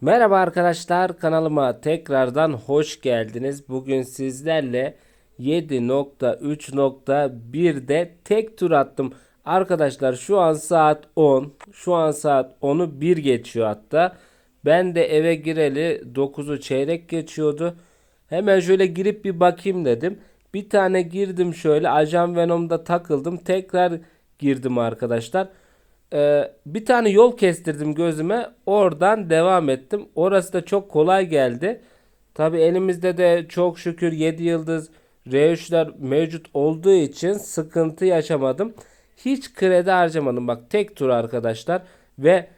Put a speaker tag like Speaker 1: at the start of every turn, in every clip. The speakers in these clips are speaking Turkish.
Speaker 1: Merhaba arkadaşlar kanalıma tekrardan hoş geldiniz. Bugün sizlerle 7.3.1'de tek tur attım. Arkadaşlar şu an saat 10. Şu an saat 10'u 1 geçiyor hatta. Ben de eve gireli 9'u çeyrek geçiyordu. Hemen şöyle girip bir bakayım dedim. Bir tane girdim şöyle Ajan Venom'da takıldım. Tekrar girdim arkadaşlar. Ee, bir tane yol kestirdim gözüme. Oradan devam ettim. Orası da çok kolay geldi. Tabi elimizde de çok şükür 7 yıldız R3'ler mevcut olduğu için sıkıntı yaşamadım. Hiç kredi harcamadım. Bak tek tur arkadaşlar. Ve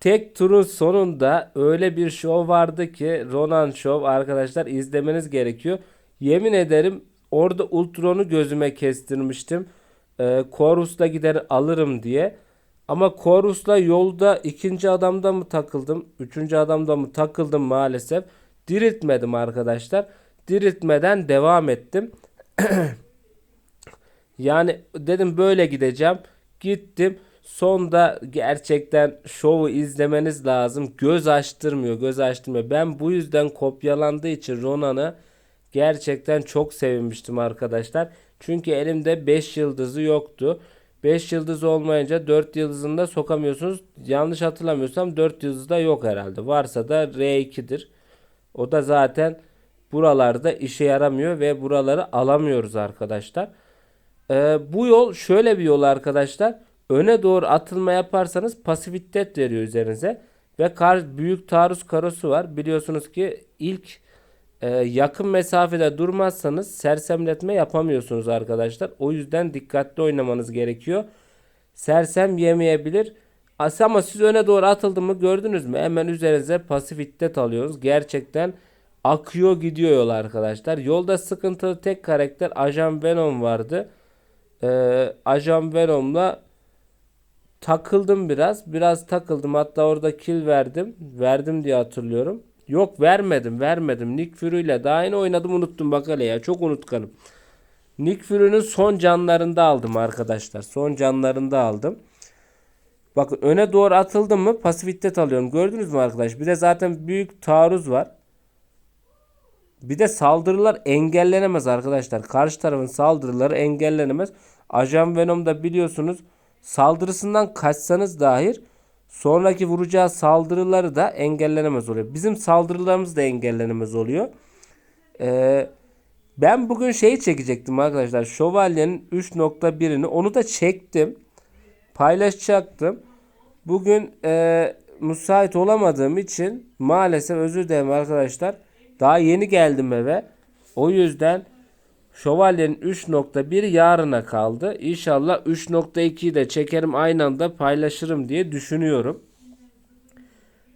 Speaker 1: tek turun sonunda öyle bir şov vardı ki Ronan Show arkadaşlar izlemeniz gerekiyor. Yemin ederim orada Ultron'u gözüme kestirmiştim. Ee, Chorus'la gider alırım diye. Ama Chorus'la yolda ikinci adamda mı takıldım? Üçüncü adamda mı takıldım maalesef. Diriltmedim arkadaşlar. Diriltmeden devam ettim. Yani dedim böyle gideceğim. Gittim. Sonda gerçekten şovu izlemeniz lazım. Göz açtırmıyor, göz açtırmıyor. Ben bu yüzden kopyalandığı için Ronan'ı gerçekten çok sevinmiştim arkadaşlar. Çünkü elimde 5 yıldızı yoktu. 5 yıldız olmayınca 4 yıldızını da sokamıyorsunuz. Yanlış hatırlamıyorsam 4 yıldız da yok herhalde. Varsa da R2'dir. O da zaten buralarda işe yaramıyor ve buraları alamıyoruz arkadaşlar. Ee, bu yol şöyle bir yol arkadaşlar. Öne doğru atılma yaparsanız pasifitet veriyor üzerinize. Ve kar, büyük taarruz karosu var. Biliyorsunuz ki ilk e, yakın mesafede durmazsanız sersemletme yapamıyorsunuz arkadaşlar. O yüzden dikkatli oynamanız gerekiyor. Sersem yemeyebilir. Ama siz öne doğru atıldı mı gördünüz mü? Hemen üzerinize pasif iddet alıyorsunuz. Gerçekten akıyor gidiyor yol arkadaşlar. Yolda sıkıntılı tek karakter Ajan Venom vardı. Ee, Ajan Venom'la takıldım biraz. Biraz takıldım. Hatta orada kill verdim. Verdim diye hatırlıyorum. Yok vermedim vermedim. Nick Fury ile daha yeni oynadım unuttum bak hele ya. Çok unutkanım. Nick Fury'nin son canlarında aldım arkadaşlar. Son canlarında aldım. Bakın öne doğru atıldım mı pasifittet alıyorum. Gördünüz mü arkadaş? Bir de zaten büyük taarruz var. Bir de saldırılar engellenemez arkadaşlar. Karşı tarafın saldırıları engellenemez. Ajan Venom'da biliyorsunuz saldırısından kaçsanız dahi sonraki vuracağı saldırıları da engellenemez oluyor. Bizim saldırılarımız da engellenemez oluyor. Ee, ben bugün şeyi çekecektim arkadaşlar. Şövalyenin 3.1'ini onu da çektim. Paylaşacaktım. Bugün e, müsait olamadığım için maalesef özür dilerim arkadaşlar. Daha yeni geldim eve. O yüzden Şövalyenin 3.1 yarına kaldı. İnşallah 3.2'yi de çekerim aynı anda paylaşırım diye düşünüyorum.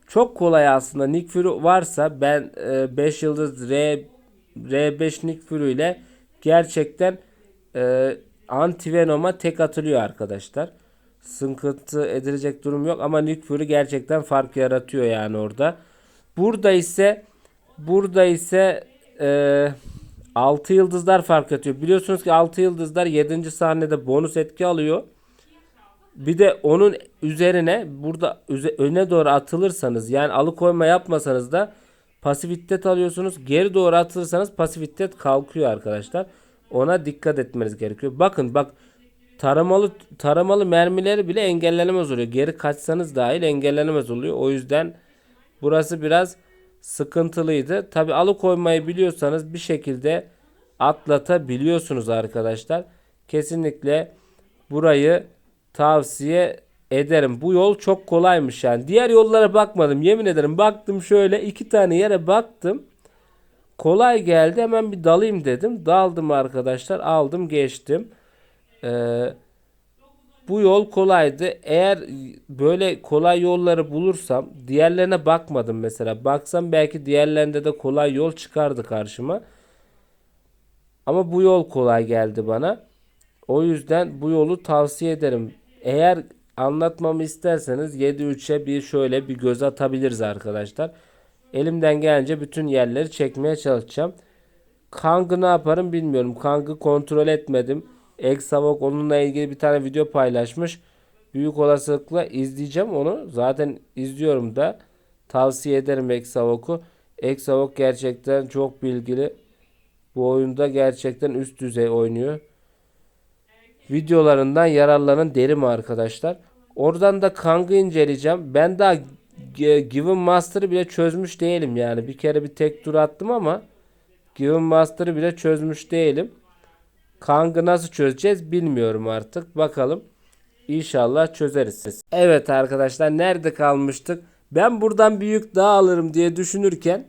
Speaker 1: Çok kolay aslında. Nick Fury varsa ben 5 yıldız R R5 Nick Fury ile gerçekten e, anti Venom'a tek atılıyor arkadaşlar. Sıkıntı edilecek durum yok ama Nick Fury gerçekten fark yaratıyor yani orada. Burada ise burada ise e, 6 yıldızlar fark atıyor. Biliyorsunuz ki 6 yıldızlar 7. sahnede bonus etki alıyor. Bir de onun üzerine burada öne doğru atılırsanız yani alıkoyma yapmasanız da pasifittet alıyorsunuz. Geri doğru atılırsanız pasifittet kalkıyor arkadaşlar. Ona dikkat etmeniz gerekiyor. Bakın bak taramalı taramalı mermileri bile engellenemez oluyor. Geri kaçsanız dahil engellenemez oluyor. O yüzden burası biraz sıkıntılıydı. Tabi alıkoymayı biliyorsanız bir şekilde atlatabiliyorsunuz arkadaşlar. Kesinlikle burayı tavsiye ederim. Bu yol çok kolaymış yani. Diğer yollara bakmadım. Yemin ederim baktım şöyle iki tane yere baktım. Kolay geldi hemen bir dalayım dedim. Daldım arkadaşlar aldım geçtim. Ee, bu yol kolaydı. Eğer böyle kolay yolları bulursam diğerlerine bakmadım mesela. Baksam belki diğerlerinde de kolay yol çıkardı karşıma. Ama bu yol kolay geldi bana. O yüzden bu yolu tavsiye ederim. Eğer anlatmamı isterseniz 7-3'e bir şöyle bir göz atabiliriz arkadaşlar. Elimden gelince bütün yerleri çekmeye çalışacağım. Kang'ı ne yaparım bilmiyorum. Kang'ı kontrol etmedim. Exavok onunla ilgili bir tane video paylaşmış. Büyük olasılıkla izleyeceğim onu. Zaten izliyorum da. Tavsiye ederim Exavok'u. Exavok gerçekten çok bilgili. Bu oyunda gerçekten üst düzey oynuyor. Videolarından yararlanın derim arkadaşlar. Oradan da Kang'ı inceleyeceğim. Ben daha Given Master'ı bile çözmüş değilim yani. Bir kere bir tek tur attım ama Given Master'ı bile çözmüş değilim. Kang'ı nasıl çözeceğiz bilmiyorum artık. Bakalım. İnşallah çözeriz. Evet arkadaşlar nerede kalmıştık? Ben buradan büyük dağ alırım diye düşünürken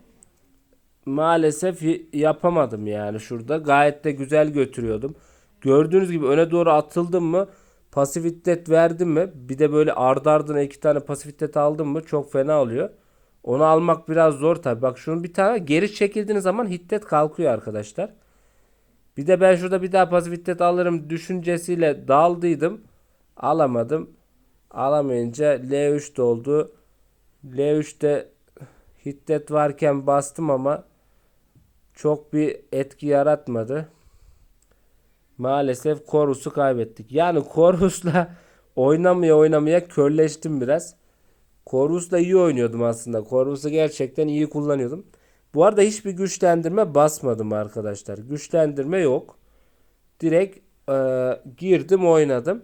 Speaker 1: maalesef yapamadım yani şurada. Gayet de güzel götürüyordum. Gördüğünüz gibi öne doğru atıldım mı pasif hiddet verdim mi bir de böyle ardı ardına iki tane pasif hiddet aldım mı çok fena oluyor. Onu almak biraz zor tabi. Bak şunu bir tane geri çekildiğiniz zaman hiddet kalkıyor arkadaşlar. Bir de ben şurada bir daha pasif hiddet alırım düşüncesiyle daldıydım. Alamadım. Alamayınca L3 doldu. L3'te hiddet varken bastım ama çok bir etki yaratmadı. Maalesef Korus'u kaybettik. Yani Korus'la oynamaya oynamaya körleştim biraz. Korus'la iyi oynuyordum aslında. Korus'u gerçekten iyi kullanıyordum. Bu arada hiçbir güçlendirme basmadım arkadaşlar. Güçlendirme yok. Direkt e, girdim oynadım.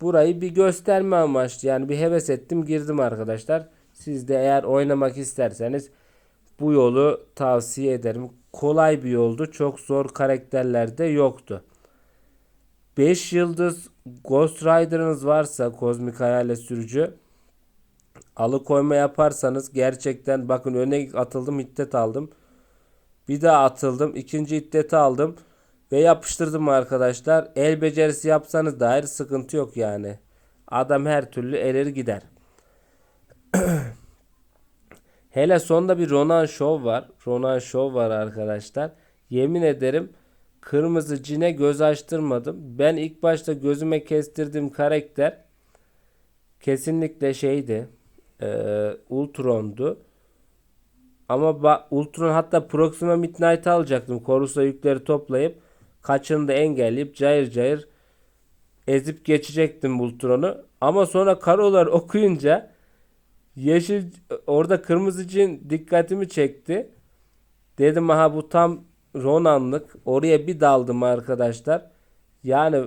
Speaker 1: Burayı bir gösterme amaçlı yani bir heves ettim girdim arkadaşlar. Siz de eğer oynamak isterseniz bu yolu tavsiye ederim. Kolay bir yoldu. Çok zor karakterler de yoktu. 5 yıldız Ghost Rider'ınız varsa kozmik hayalet sürücü alıkoyma yaparsanız gerçekten bakın öne atıldım hiddet aldım. Bir daha atıldım. ikinci hiddeti aldım. Ve yapıştırdım arkadaşlar. El becerisi yapsanız dair sıkıntı yok yani. Adam her türlü erir gider. Hele sonda bir Ronan Show var. Ronan Show var arkadaşlar. Yemin ederim kırmızı cine göz açtırmadım. Ben ilk başta gözüme kestirdiğim karakter kesinlikle şeydi. E, Ultron'du. Ama Ultron hatta Proxima Midnight'ı alacaktım. Korus'la yükleri toplayıp kaçını da engelleyip cayır cayır ezip geçecektim Ultron'u. Ama sonra karolar okuyunca yeşil orada kırmızı cin dikkatimi çekti. Dedim aha bu tam Ronan'lık. Oraya bir daldım arkadaşlar. Yani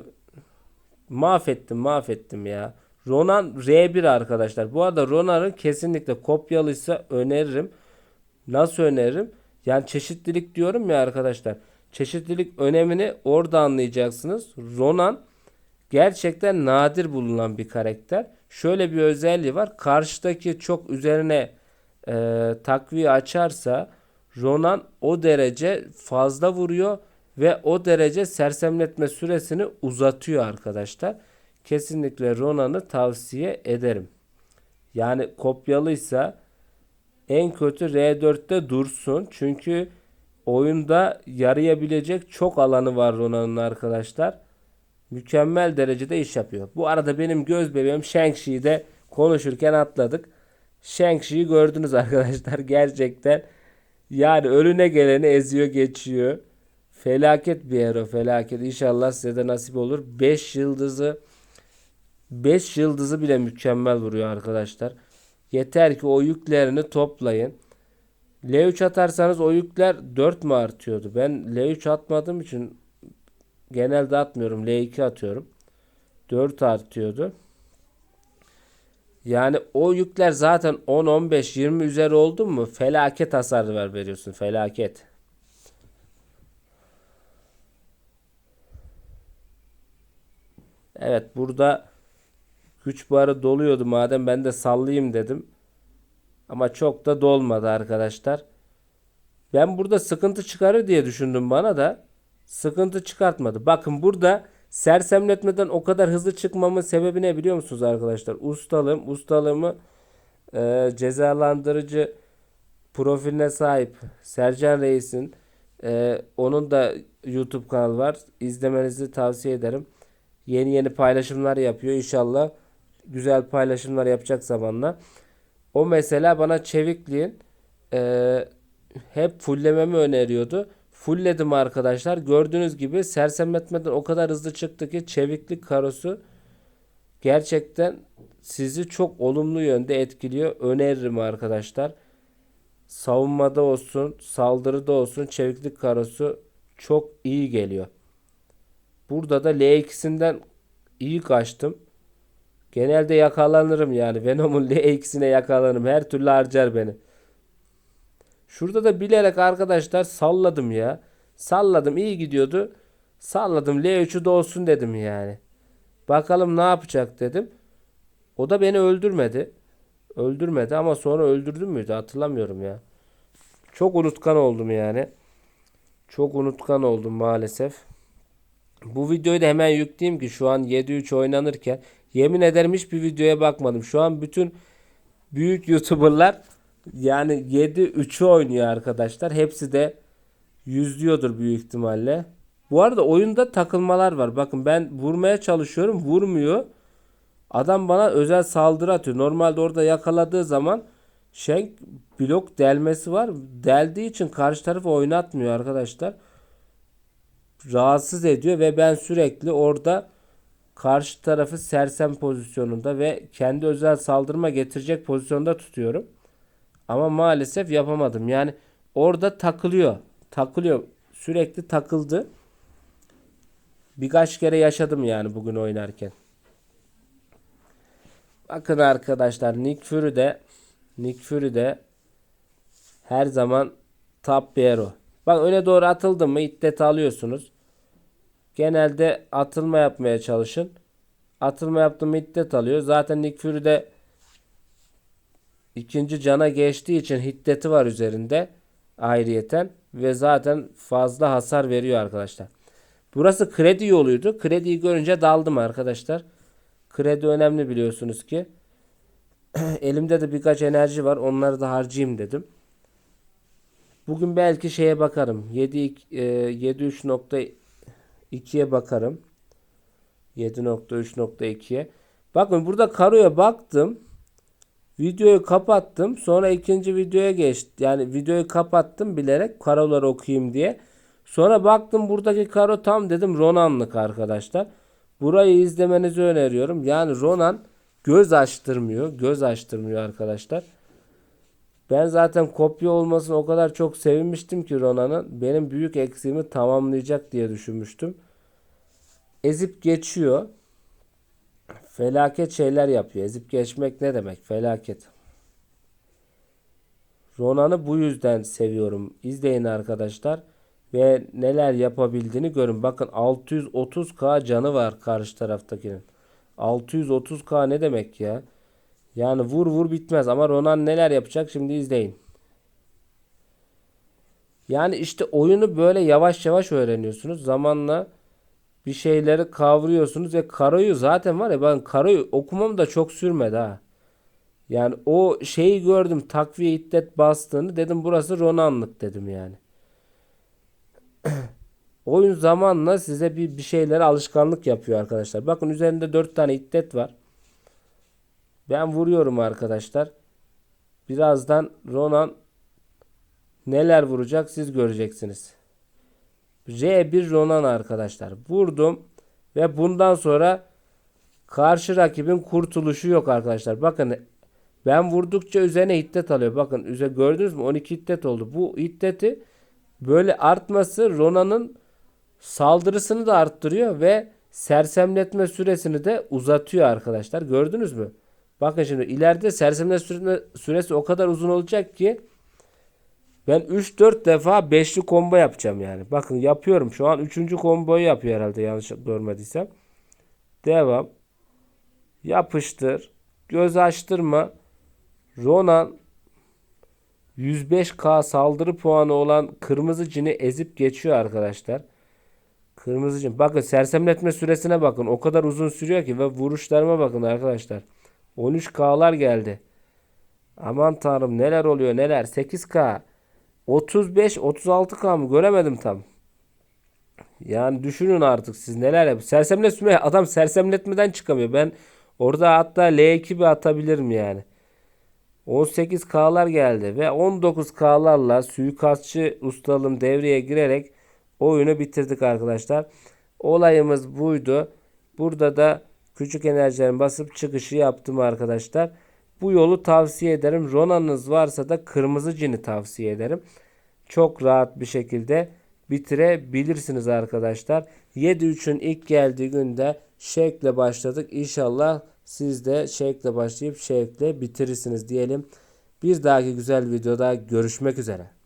Speaker 1: mahvettim mahvettim ya. Ronan R1 arkadaşlar. Bu arada Ronan'ın kesinlikle kopyalıysa öneririm. Nasıl öneririm? Yani çeşitlilik diyorum ya arkadaşlar. Çeşitlilik önemini orada anlayacaksınız. Ronan gerçekten nadir bulunan bir karakter. Şöyle bir özelliği var. Karşıdaki çok üzerine e, takviye açarsa Ronan o derece fazla vuruyor ve o derece sersemletme süresini uzatıyor arkadaşlar. Kesinlikle Ronan'ı tavsiye ederim. Yani kopyalıysa en kötü R4'te dursun. Çünkü oyunda yarayabilecek çok alanı var Ronan'ın arkadaşlar. Mükemmel derecede iş yapıyor. Bu arada benim göz bebeğim Shang-Chi'yi de konuşurken atladık. Shang-Chi'yi gördünüz arkadaşlar. Gerçekten yani önüne geleni eziyor geçiyor. Felaket bir hero felaket. İnşallah size de nasip olur. 5 yıldızı 5 yıldızı bile mükemmel vuruyor arkadaşlar. Yeter ki o yüklerini toplayın. L3 atarsanız o yükler 4 mü artıyordu? Ben L3 atmadığım için genelde atmıyorum. L2 atıyorum. 4 artıyordu. Yani o yükler zaten 10, 15, 20 üzeri oldu mu felaket hasar ver veriyorsun. Felaket. Evet burada güç barı doluyordu madem ben de sallayayım dedim. Ama çok da dolmadı arkadaşlar. Ben burada sıkıntı çıkarır diye düşündüm bana da sıkıntı çıkartmadı. Bakın burada sersemletmeden o kadar hızlı çıkmamın sebebi ne biliyor musunuz arkadaşlar? Ustalığım, ustalığımı e, cezalandırıcı profiline sahip Sercan Reis'in e, onun da YouTube kanalı var. İzlemenizi tavsiye ederim. Yeni yeni paylaşımlar yapıyor. İnşallah güzel paylaşımlar yapacak zamanla. O mesela bana çevikliğin e, hep fulllememi öneriyordu. Fullledim arkadaşlar. Gördüğünüz gibi sersemletmeden o kadar hızlı çıktı ki çeviklik karosu gerçekten sizi çok olumlu yönde etkiliyor. Öneririm arkadaşlar. Savunmada olsun, saldırıda olsun çeviklik karosu çok iyi geliyor. Burada da L2'sinden iyi kaçtım. Genelde yakalanırım yani. Venom'un L2'sine yakalanırım. Her türlü harcar beni. Şurada da bilerek arkadaşlar salladım ya. Salladım iyi gidiyordu. Salladım L3'ü de olsun dedim yani. Bakalım ne yapacak dedim. O da beni öldürmedi. Öldürmedi ama sonra öldürdü müydü hatırlamıyorum ya. Çok unutkan oldum yani. Çok unutkan oldum maalesef. Bu videoyu da hemen yükleyeyim ki şu an 7-3 oynanırken yemin ederim hiçbir videoya bakmadım. Şu an bütün büyük YouTuber'lar yani 7-3'ü oynuyor arkadaşlar. Hepsi de yüzlüyordur büyük ihtimalle. Bu arada oyunda takılmalar var. Bakın ben vurmaya çalışıyorum. Vurmuyor. Adam bana özel saldırı atıyor. Normalde orada yakaladığı zaman Shank blok delmesi var. Deldiği için karşı tarafı oynatmıyor arkadaşlar. Rahatsız ediyor ve ben sürekli orada karşı tarafı sersem pozisyonunda ve kendi özel saldırıma getirecek pozisyonda tutuyorum. Ama maalesef yapamadım. Yani orada takılıyor. Takılıyor. Sürekli takıldı. Birkaç kere yaşadım yani bugün oynarken. Bakın arkadaşlar Nick Fury de Nick Fury de her zaman top bir. Bak öne doğru atıldı mı iddet alıyorsunuz. Genelde atılma yapmaya çalışın. Atılma yaptı mı iddet alıyor. Zaten Nick Fury de ikinci cana geçtiği için hiddeti var üzerinde ayrıyeten ve zaten fazla hasar veriyor arkadaşlar. Burası kredi yoluydu. Krediyi görünce daldım arkadaşlar. Kredi önemli biliyorsunuz ki. Elimde de birkaç enerji var. Onları da harcayayım dedim. Bugün belki şeye bakarım. 7 7.3.2'ye bakarım. 7.3.2'ye. Bakın burada Karo'ya baktım. Videoyu kapattım. Sonra ikinci videoya geçti. Yani videoyu kapattım bilerek karoları okuyayım diye. Sonra baktım buradaki karo tam dedim Ronan'lık arkadaşlar. Burayı izlemenizi öneriyorum. Yani Ronan göz açtırmıyor. Göz açtırmıyor arkadaşlar. Ben zaten kopya olmasını o kadar çok sevinmiştim ki Ronan'ın. Benim büyük eksiğimi tamamlayacak diye düşünmüştüm. Ezip geçiyor. Felaket şeyler yapıyor. Ezip geçmek ne demek? Felaket. Ronan'ı bu yüzden seviyorum. İzleyin arkadaşlar. Ve neler yapabildiğini görün. Bakın 630k canı var karşı taraftakinin. 630k ne demek ya? Yani vur vur bitmez ama Ronan neler yapacak şimdi izleyin. Yani işte oyunu böyle yavaş yavaş öğreniyorsunuz. Zamanla bir şeyleri kavruyorsunuz ve karoyu zaten var ya ben karoyu okumam da çok sürmedi ha. Yani o şeyi gördüm takviye iddet bastığını dedim burası Ronanlık dedim yani. Oyun zamanla size bir, bir şeylere alışkanlık yapıyor arkadaşlar. Bakın üzerinde 4 tane iddet var. Ben vuruyorum arkadaşlar. Birazdan Ronan neler vuracak siz göreceksiniz. R1 Ronan arkadaşlar. Vurdum ve bundan sonra karşı rakibin kurtuluşu yok arkadaşlar. Bakın ben vurdukça üzerine hiddet alıyor. Bakın üzerine gördünüz mü 12 hiddet oldu. Bu hiddeti böyle artması Ronan'ın saldırısını da arttırıyor ve sersemletme süresini de uzatıyor arkadaşlar. Gördünüz mü? Bakın şimdi ileride sersemletme süresi o kadar uzun olacak ki ben 3-4 defa beşli combo yapacağım yani. Bakın yapıyorum. Şu an 3. komboyu yapıyor herhalde yanlış görmediysem. Devam. Yapıştır. Göz açtırma. Ronan 105k saldırı puanı olan kırmızı cini ezip geçiyor arkadaşlar. Kırmızı cin. Bakın sersemletme süresine bakın. O kadar uzun sürüyor ki ve vuruşlarıma bakın arkadaşlar. 13k'lar geldi. Aman tanrım neler oluyor neler. 8k. 35 36k mı göremedim tam. Yani düşünün artık siz neler yap. Sersemletme adam sersemletmeden çıkamıyor. Ben orada hatta L2 bir atabilirim yani. 18K'lar geldi ve 19K'larla suikastçı ustalım devreye girerek oyunu bitirdik arkadaşlar. Olayımız buydu. Burada da Küçük enerjilerimi basıp çıkışı yaptım arkadaşlar. Bu yolu tavsiye ederim. Ronan'ınız varsa da kırmızı cini tavsiye ederim. Çok rahat bir şekilde bitirebilirsiniz arkadaşlar. 7-3'ün ilk geldiği günde şekle başladık. İnşallah siz de şekle başlayıp şekle bitirirsiniz diyelim. Bir dahaki güzel videoda görüşmek üzere.